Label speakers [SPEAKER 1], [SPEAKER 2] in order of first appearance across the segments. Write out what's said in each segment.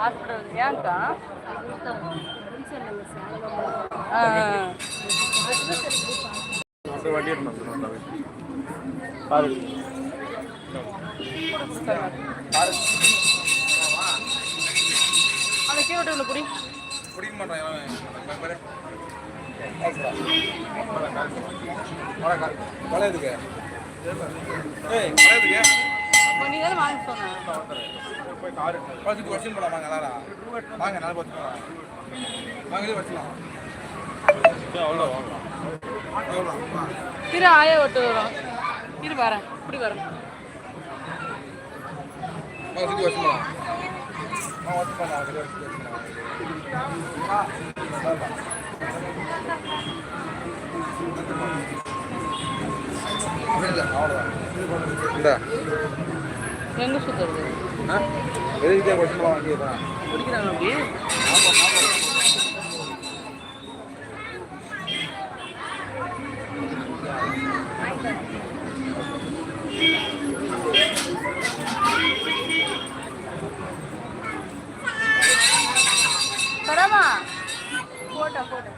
[SPEAKER 1] Hospital ஏன்க்கா? ஆ, அந்த கீழே விட்டு குடி
[SPEAKER 2] பிடிக்க மாட்டான் வளையதுக்கு ஏய் வளையதுக்கு
[SPEAKER 1] நீ
[SPEAKER 2] வருஷம் போலாம் வாங்க எல்லாரும் வாங்க நல்லா பார்த்து வச்சுக்கலாம் அவ்வளோ
[SPEAKER 1] திரு வரும். இரு வரேன். இப்படி வரேன்.
[SPEAKER 2] வருஷம் போலாம் இந்த.
[SPEAKER 1] எங்க
[SPEAKER 2] வருஷம் போலாம் வாங்கிடுறேன்
[SPEAKER 1] குடிக்கிறாங்க அப்படி தரமா போட்டோ போட்டோ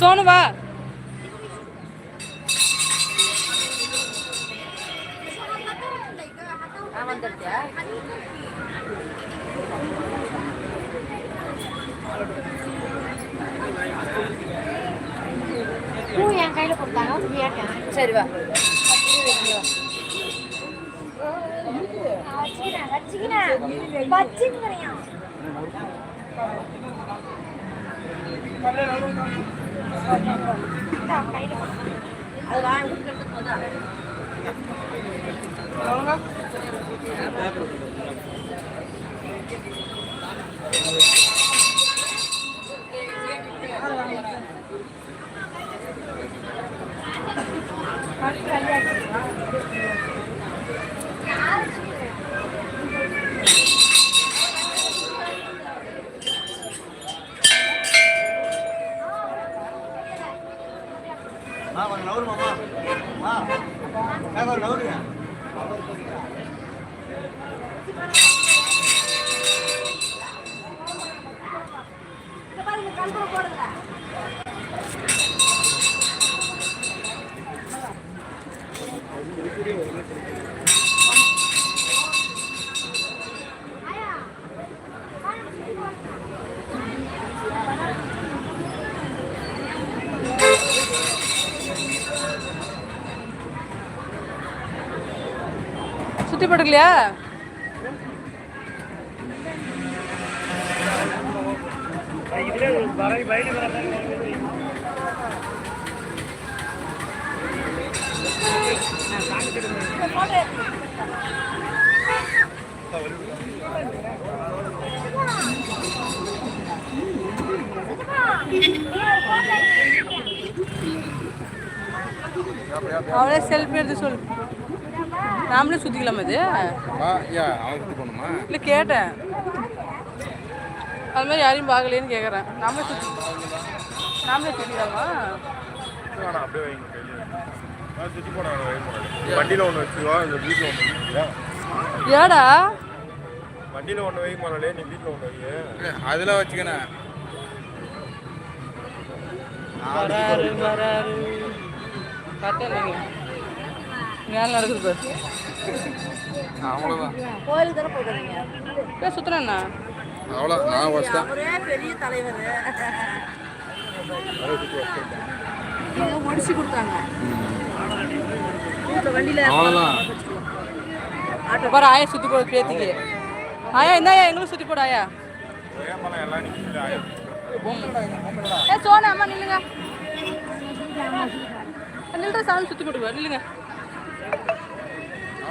[SPEAKER 1] சோனு வா.
[SPEAKER 3] பூ என் கையில கொடுத்தாங்க. கேட்டேன்
[SPEAKER 1] சரி வா.
[SPEAKER 3] வச்சுக்கிறேன் வச்சுக்கிறேன் வச்சுக்கிறேன் கையில
[SPEAKER 1] அது வாங்கி போதா
[SPEAKER 2] ஆ கொஞ்சம் நவரு மாமா ஆ ஆ கொஞ்சம் நவருங்க
[SPEAKER 1] சுத்தி படுக்கலையா அவளே செல்ஃபி எடுத்து சொல்லு. நாமளே சுத்திக்கலாம் அது
[SPEAKER 2] ஆ யா அவன் சுற்றி போகணுமா?
[SPEAKER 1] இல்லை கேட்டேன். அது மாதிரி யாரையும் பார்க்கலையேன்னு கேட்குறேன் நாமளே சுத்தி நாமளே
[SPEAKER 2] சுற்றி போட வண்டியில் ஒன்று வச்சுருவா இந்த வீட்டில் ஒன்று
[SPEAKER 1] ஏடா?
[SPEAKER 4] வண்டியில் ஒன்று வை முதல்ல நீ வீட்டில் ஒன்று வை
[SPEAKER 2] அதில்
[SPEAKER 1] வராரு கரெக்டாக மேலே நடக்குது பாரு.
[SPEAKER 2] அவ்வளோதான்
[SPEAKER 3] கோயிலுக்கு தானே போகிறீங்க
[SPEAKER 1] ஏன் சுற்றுறேண்ணா
[SPEAKER 2] அவ்வளோ நான்
[SPEAKER 3] பெரிய தலைவர். முடிச்சு கொடுத்தாங்க.
[SPEAKER 2] அவ்வளோதான்
[SPEAKER 1] பாரு ஆயா சுற்றி போட பேத்திக்கு. ஆயா என்ன எங்களும் சுற்றி போட ஆயா. ஏ சோனா அம்மா நில்லுங்க. நில்ற சாமி சுற்றி போட்டுக்குவா நில்லுங்க.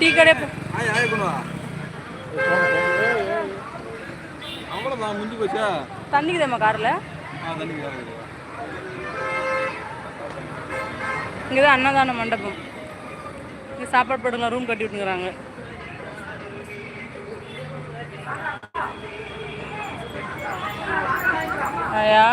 [SPEAKER 1] டீ கடை
[SPEAKER 2] அவ்வளோதான் முடிஞ்சு போச்சா?
[SPEAKER 1] தண்ணிக்குதேம்மா காரில்?
[SPEAKER 2] ஆ
[SPEAKER 1] இங்கே தான் அன்னதான மண்டபம். இங்கே சாப்பாடு போட்டுக்கலாம் ரூம் கட்டி விட்டுங்கிறாங்க. ஆயா?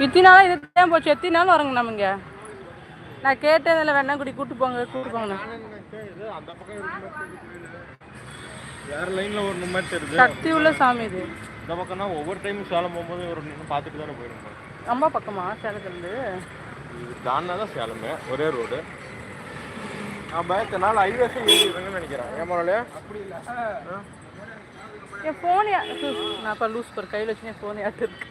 [SPEAKER 1] இத்தனை நாள் இது தான் போச்சு. எத்தனை நாள் வரங்க நம்ம இங்கே? நான் கேட்டேன் இதில் வெண்ணாங்குடி கூட்டு போங்க கூட்டு போங்கண்ணா
[SPEAKER 4] அந்த பக்கம் இருக்கிற வேற லைனில் ஒரு மாதிரி தெரியுது
[SPEAKER 1] சக்தி உள்ள சாமி இது.
[SPEAKER 4] இந்த பக்கம்னா ஒவ்வொரு டைமும் சேலம் போகும்போது ஒரு நிமிஷம் பார்த்துட்டு தானே போயிருந்தோம்
[SPEAKER 1] ரொம்ப பக்கமா? சேலத்துலேருந்து?
[SPEAKER 4] தாண்டா தான் சேலமே ஒரே ரோடு நான் பயத்த நாள் ஹைவேஸே ஏறிடுறேன்னு நினைக்கிறேன். ஏமாலே
[SPEAKER 1] என் ஃபோன் நான் இப்போ லூஸ் பர் கையில் வச்சு என் ஃபோன் இருக்கு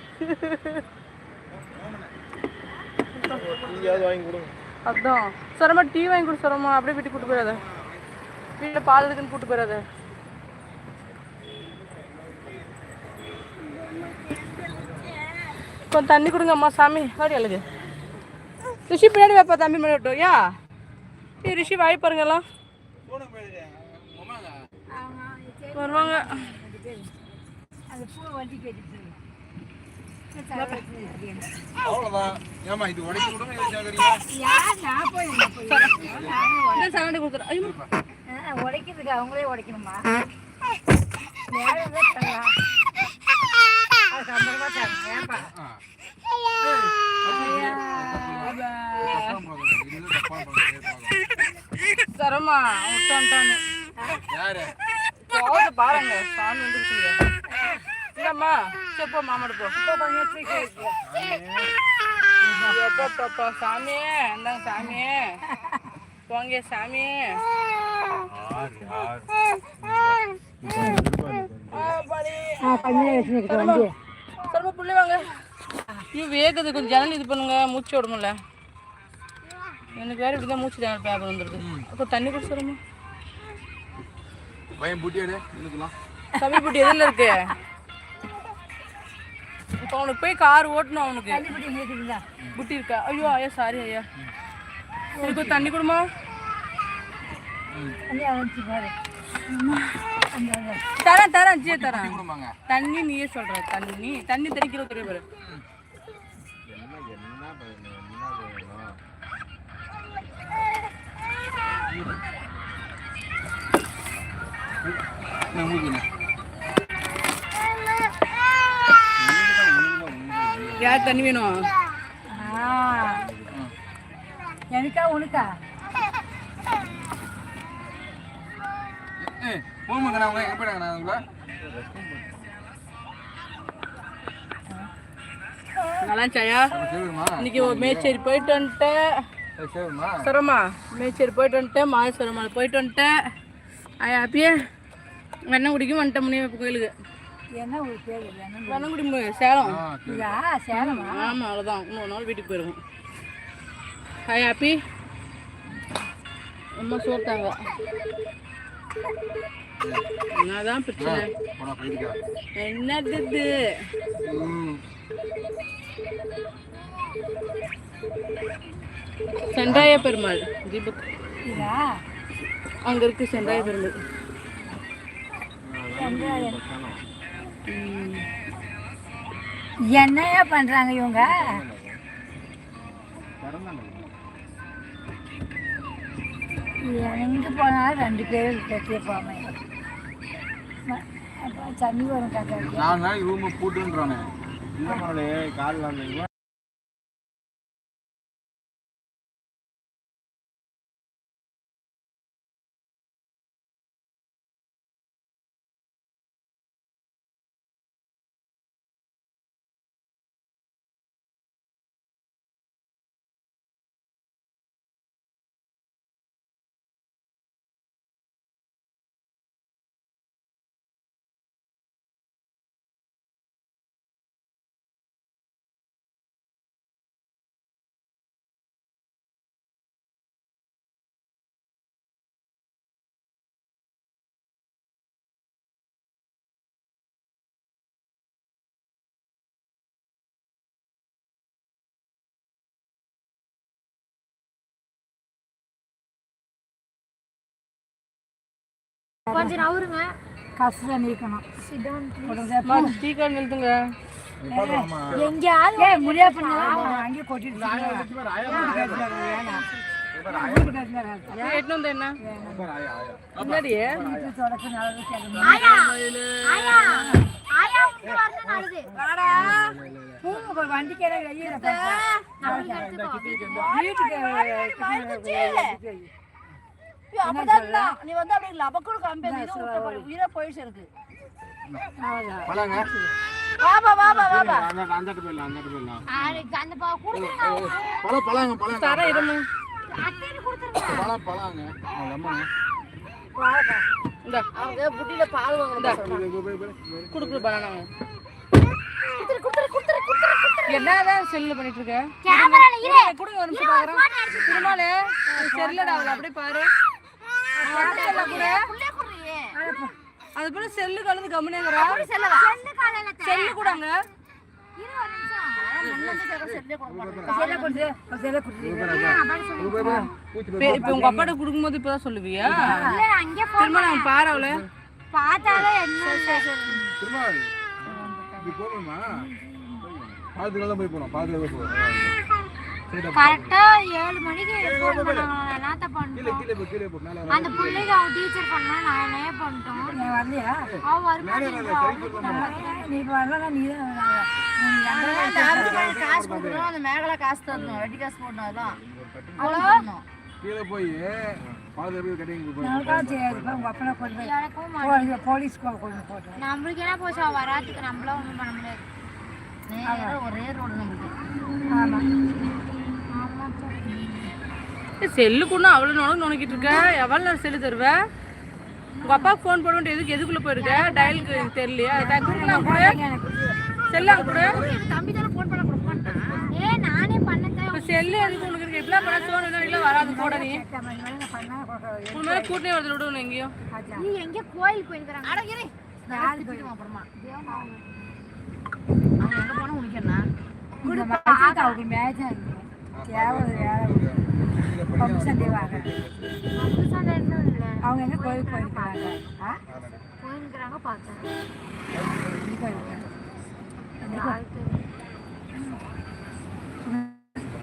[SPEAKER 4] நீயாவது வாங்கி கொடுங்க
[SPEAKER 1] அதான். சொரமா டீ வாங்கி கொடு சொரமா. அப்படியே வீட்டுக்கு கூட்டு போயிடாத. வீட்டில் பால் இருக்குன்னு கூட்டு போயிடாத. கொஞ்சம் தண்ணி கொடுங்க அம்மா சாமி. வாடி அழகு. ரிஷி பின்னாடி வைப்பா தம்பி முன்னாடி விட்டோம் யா. ரிஷி வாய் பாருங்கலாம் வருவாங்க.
[SPEAKER 2] ஏமா இது உடைச்சு விடுங்க கேட்குறீங்க
[SPEAKER 3] யார் நான்
[SPEAKER 1] ஐயோ
[SPEAKER 3] உடைக்கிறதுக்கு அவங்களே உடைக்கணுமா வேற ஏதோ பண்ணலாம் அது சம்பளமா தரணும் ஏன்பா
[SPEAKER 1] தரமா விட்டான்ட்டான்னு
[SPEAKER 2] யாரு?
[SPEAKER 1] போகுது பாருங்க சாமி வந்துருச்சுங்க பாப்பா சாமி இந்தாங்க சாமி. போங்க சாமி.
[SPEAKER 3] பண்ணி வச்சுருக்க வண்டி
[SPEAKER 1] சரமா புள்ளி வாங்க. ஐயோ வேகுது கொஞ்சம் ஜன்னல் இது பண்ணுங்க. மூச்சு விட முடியல எனக்கு வேற இப்படிதான் மூச்சு தான் பேப்பர் வந்துருது அப்போ தண்ணி குடிச்சிடமா
[SPEAKER 2] பையன் புட்டியாடு இதுக்கெல்லாம்
[SPEAKER 1] தம்பி புட்டி எதில் இருக்கு? அவனுக்கு போய் கார் ஓட்டணும் அவனுக்கு. புட்டி இருக்கா? ஐயோ ஐயா சாரி ஐயா. எனக்கு ஒரு தண்ணி கொடுமா? தரேன் தரேன் ஜியே தரேன்.
[SPEAKER 2] கொடுமாங்க
[SPEAKER 1] தண்ணி நீயே சொல்ற தண்ணி தண்ணி தெளிக்கிற தெரிய பாரு.
[SPEAKER 2] நான்
[SPEAKER 1] யார் தண்ணி வேணும்?
[SPEAKER 3] எனக்கா உனக்கா?
[SPEAKER 1] போமாங்கண்ணா
[SPEAKER 2] அவங்க
[SPEAKER 1] இன்னைக்கு மேச்சேரி போயிட்டு வந்துட்டேன்.
[SPEAKER 2] சிரமா.
[SPEAKER 1] மேச்சேரி போயிட்டு வந்துட்டேன் மாதேஸ்வரமால் போயிட்டு வந்துட்டேன். ஆயா அப்படியே அண்ணன் குடிக்கும் வந்துட்டேன் முனியப்ப கோயிலுக்கு.
[SPEAKER 3] என்ன ஒரு பேர்
[SPEAKER 1] வெண்ணங்குடி சேலம். ஆமாம் அவ்வளோதான் இன்னொரு நாள் வீட்டுக்கு போயிருவோம். ஹாய் ஹாப்பி அம்மா சொல்லிட்டாங்க. என்னதான் பிரச்சனை? என்னது இது? சென்றாய பெருமாள் தீபக்.
[SPEAKER 3] இதா?
[SPEAKER 1] அங்கே இருக்கு சென்றாய பெருமாள்.
[SPEAKER 3] என்னையா பண்றாங்க இவங்க? எங்க போனாலும் ரெண்டு பேரும் கட்டியே போமே தண்ணி வரும் காக்கா
[SPEAKER 2] நாலு நாளைக்கு ரூமை
[SPEAKER 4] இல்லை மகளே
[SPEAKER 3] கொஞ்சம் நவருங்க. கஷ்டம் நீக்கணும்.
[SPEAKER 1] நிறுத்துங்க.
[SPEAKER 3] எங்கேயாவது முடியா பண்ணலாம் அங்கேயே கொட்டிட்டு
[SPEAKER 1] எட்டு
[SPEAKER 3] வண்டிக்கு
[SPEAKER 1] நீ வந்து அப்படி லபக்குடு காம்பி உயிரை போயிடுச்சு எனக்கு
[SPEAKER 2] பழங்க
[SPEAKER 1] வாபா வாபா வாபா
[SPEAKER 4] அந்த அந்த இடத்துல போயிடலாம் அந்த இடத்துல போயிடலாம்.
[SPEAKER 3] அந்த பா- கொடுத்துருங்க.
[SPEAKER 2] பழம் பழங்க பழங்க.
[SPEAKER 1] தர இருமா?
[SPEAKER 3] அத்தைன்னு கொடுத்துருங்க.
[SPEAKER 2] பழம் பழங்க. அவங்க அம்மாங்க
[SPEAKER 1] இந்த. அவங்க புட்டியில பால்
[SPEAKER 3] கொடுத்துரு, கொடுத்துரு, கொடுத்துரு, கொடுத்துரு.
[SPEAKER 1] என்னதான் செல்லுல பண்ணிட்டு இருக்க?
[SPEAKER 3] கேமரால இரு.
[SPEAKER 1] கொடுங்க ஒரு நிமிஷம் பாக்குறேன். திருமாலே செல்லடா அவளை அப்படியே பாரு செல்ல கூட
[SPEAKER 3] உள்ளே குடுறீ.
[SPEAKER 1] அது போல செல்லு கலந்து கம்முனேங்கிறா?
[SPEAKER 3] செல்லு
[SPEAKER 1] கூடங்க. இப்ப- உங்க அப்பாட்ட கொடுக்கும்போது இப்பதான் சொல்லுவியா?
[SPEAKER 3] இல்ல, அங்கே போ.
[SPEAKER 1] திரும்ப நான் பாரு அவளை
[SPEAKER 3] பார்த்தாலே என்ன
[SPEAKER 2] போய் போகணும் பாதுகாப்பு போய்
[SPEAKER 3] கரெக்டா ஏழு மணிக்கு ஃபோன் பண்ணாங்க. என்னத்த பண்ணிட்டோம்
[SPEAKER 2] கீழே போ கீழே போ. மேலே
[SPEAKER 3] அந்த பிள்ளைக்கு அவன் டீச்சர் பண்ணா நானே பண்ணிட்டோம். வரலையா? அவ வருமாட்டேன் நீ வரல நீ
[SPEAKER 1] காசு கொடுக்கணும் அந்த மேகலை காசு தரணும். வட்டி காசு போடணும் அதெல்லாம்.
[SPEAKER 2] கீழே போய்
[SPEAKER 3] போலீஸ் நம்மளுக்கு என்ன போச்சு? அவ வராதுக்கு நம்மளாம் ஒன்றும் பண்ண முடியாது.
[SPEAKER 1] ஒரே ரோடு நம்மளுக்கு
[SPEAKER 3] ஆமா.
[SPEAKER 1] செல்லு கூட அவ்வளோ நுணக்கு நுணக்கிட்டு இருக்க. எவ்வளோ நேரம் செல்லு தருவ? உங்க அப்பா ஃபோன் போட வேண்டிய எதுக்கு எதுக்குள்ள போயிருக்க? டயலுக்கு எனக்கு தெரியலையா? டக்குனு கூட செல்லு கூட.
[SPEAKER 3] தம்பி தானே ஃபோன் பண்ண கொடுப்பான் ஏ நானே பண்ணதே
[SPEAKER 1] இப்போ செல்லு எதுக்கு உனக்கு இருக்கு? எப்படிலாம் பண்ண சோனு இல்லை வராது போட நீ. உன் மேலே கூட்டணி வருது விடு உன்னை எங்கேயும்
[SPEAKER 3] நீ எங்க கோயில் போயிருக்கிறாங்க? அட இரு.
[SPEAKER 1] அப்புறமா.
[SPEAKER 3] அவங்க மேட்ச் அவங்க எங்க கோயில் போயிருக்காங்க போயிருக்கிறாங்க பார்த்தேன்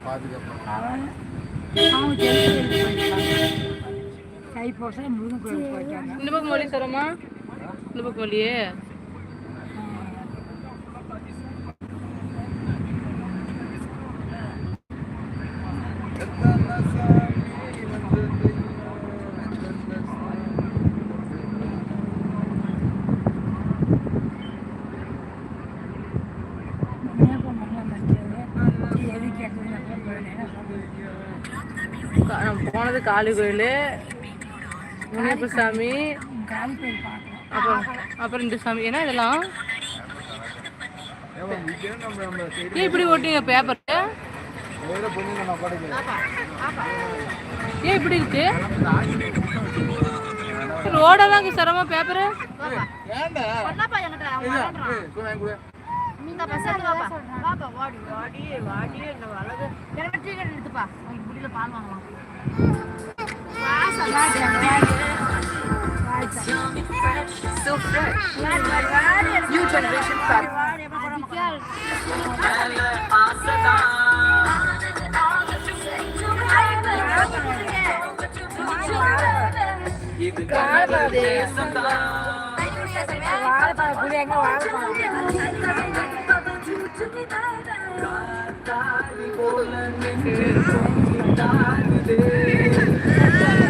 [SPEAKER 2] பாதுகாப்பு
[SPEAKER 3] அவங்க கை போட்டு முருகன் கோயில் போயிட்டாங்க
[SPEAKER 1] இந்த பக்கம் வழி தரமா இந்த பக்கம் வழியே
[SPEAKER 2] காளி கோயில் முனியப்ப சாமி அப்புறம் அப்புறம் இந்த சாமி ஏன்னா இதெல்லாம் ஏன் இப்படி ஓட்டிங்க பேப்பர் ஏன் இப்படி இருக்கு ரோடெல்லாம் இங்க சிரமமா பேப்பரு
[SPEAKER 5] நீங்க பசங்க வாப்பா வாப்பா வாடி வாடி வாடி என்ன வலது எனக்கு டீ கட் எடுத்துப்பா உங்க முடியல பால் வாங்கலாம்
[SPEAKER 1] So fresh. New generation fabric.
[SPEAKER 5] வாழைப்பழம் Yeah.